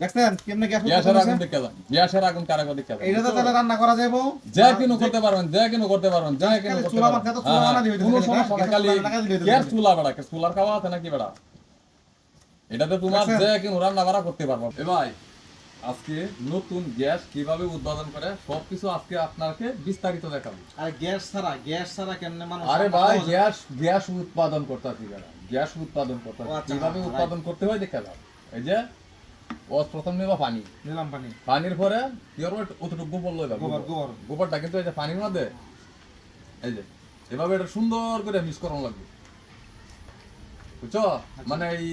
দেখছেন? কেমনে গ্যাস গ্যাসের আগুন দেখে যান গ্যাসের আগুন কারাগো দেখে যান এইটা তো তাহলে রান্না করা যাব যা কিনো করতে পারবেন যা কিনো করতে পারবেন যা কিনো করতে চুলা মাথা তো চুলা হ্যাঁ, বানানি কোনো সমস্যা না গ্যাস চুলা লাগা গ্যাস নাকি? চুলা বেড়া চুলার খাওয়া আছে নাকি বেড়া? এটাতে তোমার। যা কিনো রান্না বাড়া করতে পারব। এ ভাই আজকে নতুন গ্যাস কীভাবে উৎপাদন করে সবকিছু আজকে আপনাকে বিস্তারিত দেখাবো। আর গ্যাস ছাড়া গ্যাস ছাড়া কেমনে মানুষ আরে ভাই গ্যাস গ্যাস উৎপাদন করতে আছে গ্যাস উৎপাদন করতে আচ্ছা, কীভাবে উৎপাদন করতে হয় দেখা যাও। এই যে ও প্রথম নেবা পানি। নিলাম পানি। পানির পরে কি করব অতটুকু গোবর লইবা গোবর গোবর। গোবরটা কিন্তু এই যে পানির মধ্যে এই যে এভাবে এটা সুন্দর করে মিক্স করানো লাগবে। বুঝছ? মানে এই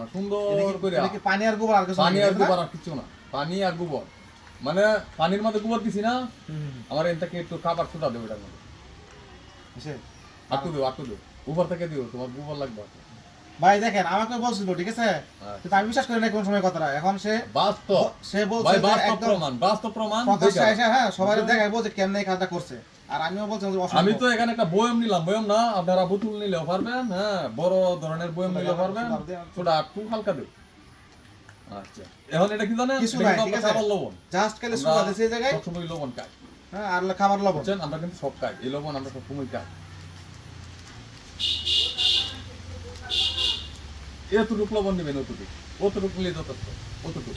না সুন্দর করে পানি আর গোবর আর কিছু পানি আর না? গোবর আর কিছু না পানি আর গোবর। মানে পানির মধ্যে গোবর দিছি না আমার এর থেকে একটু খাবার ছোটা দেবো এটার মধ্যে। বুঝছে? দেবো আটটু দিও উপর থেকে দিও তোমার গোবর লাগবে ভাই দেখেন আমাকে বলছিল ঠিক আছে? হ্যাঁ। কিন্তু আমি বিশ্বাস করি না কোন সময় কথাটা। এখন সে বাস্তব। সে বলছে বাস্তব প্রমাণ বাস্তব প্রমাণ হ্যাঁ সবাই দেখাইবো যে কেমনে এই কাজটা করছে। আর আমিও বলছিলাম যে আমি তো এখানে একটা বয়ম নিলাম বয়ম না আপনারা বোতল নিলেও পারবেন হ্যাঁ বড় ধরনের বয়ম নিলেও পারবেন ছোটা একটু হালকা দেব আচ্ছা। এখন এটা কি জানেন? কিছু নাই, ঠিক আছে? লবণ। জাস্ট খালি দিছে এই জায়গায় সবসময় লবণ খাই। হ্যাঁ আর খাবার লবণ। আমরা কিন্তু সব খাই এই লবণ আমরা সবসময় খাই। এতটুকু লবণ নেবেন অতটুকু অতটুকু নিলে যথেষ্ট অতটুকু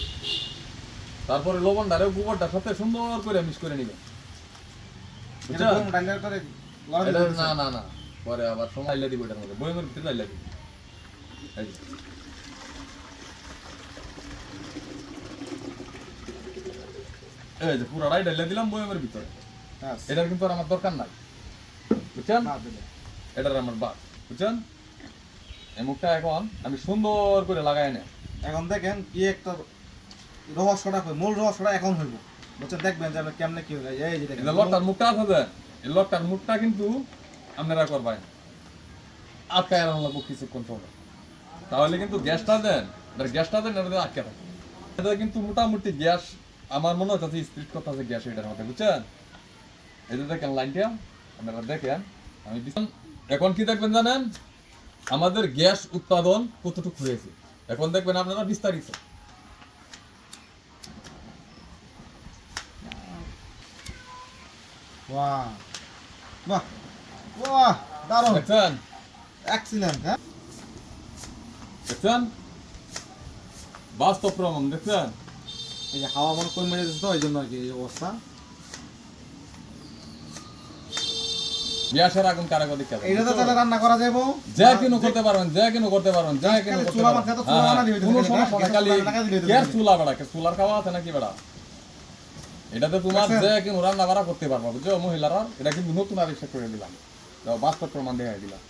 তারপরে লবণটারে গোবরটার সাথে সুন্দর করে মিক্স করে নেবেন। না না না। পরে আবার সময় লাইলে দিব এটার মধ্যে। ভিতরে লাইলে দিব এই যে। পুরাটাই ডাইলে দিলাম ভিতরে। এটার কিন্তু আর আমার দরকার নাই। বুঝছেন? এটার আমার বাদ। বুঝছেন? এই মুখটা এখন আমি সুন্দর করে লাগাই নে এখন দেখেন কি একটা রহস্যটা মূল রহস্যটা এখন হইব। বুঝছেন দেখবেন যে কেমনে কি হয়ে এই যে লটটার মুখটা আছে এই লটটার মুখটা কিন্তু আপনারা করবেন। আটকায় লাগবো কিছুক্ষণ সময় তাহলে কিন্তু গ্যাসটা দেন গ্যাসটা দেন এটা আটকে থাকে এটা কিন্তু মোটামুটি গ্যাস আমার মনে হচ্ছে স্পিড কথা আছে গ্যাস এটার মধ্যে বুঝছেন? এই যে দেখেন লাইনটা আপনারা দেখেন আমি। এখন কি দেখবেন জানেন? আমাদের গ্যাস উৎপাদন কতটুকু হয়েছে? এখন দেখবেন আপনারা বিস্তারিত। বাহ বাহ বাহ দারুণ। দেখছেন? এক্সিলেন্ট হ্যাঁ? দেখছেন? বাস্তব প্রমাণ দেখছেন? এই যে হাওয়া মনে কমে যাচ্ছে তো এই জন্য আর কি এই অবস্থা। গ্যাসের আগুন তো তাহলে রান্না করা যাব যা কিনো করতে পারবেন যা কিনো করতে পারবেন যা কিনো করতে চুলা পারবেন। তো হ্যাঁ, চুলা হ্যাঁ, কোনো? সমস্যা না খালি চুলা গ্যাস বেড়া চুলার খাওয়া আছে নাকি বেড়া? এটাতে তোমার যে যা কিনো রান্না করা করতে পারবা বুঝছ? মহিলারা এটা কিন্তু নতুন আবিষ্কার করে দিলাম। বাস্তব প্রমাণ দেখাই দিলাম।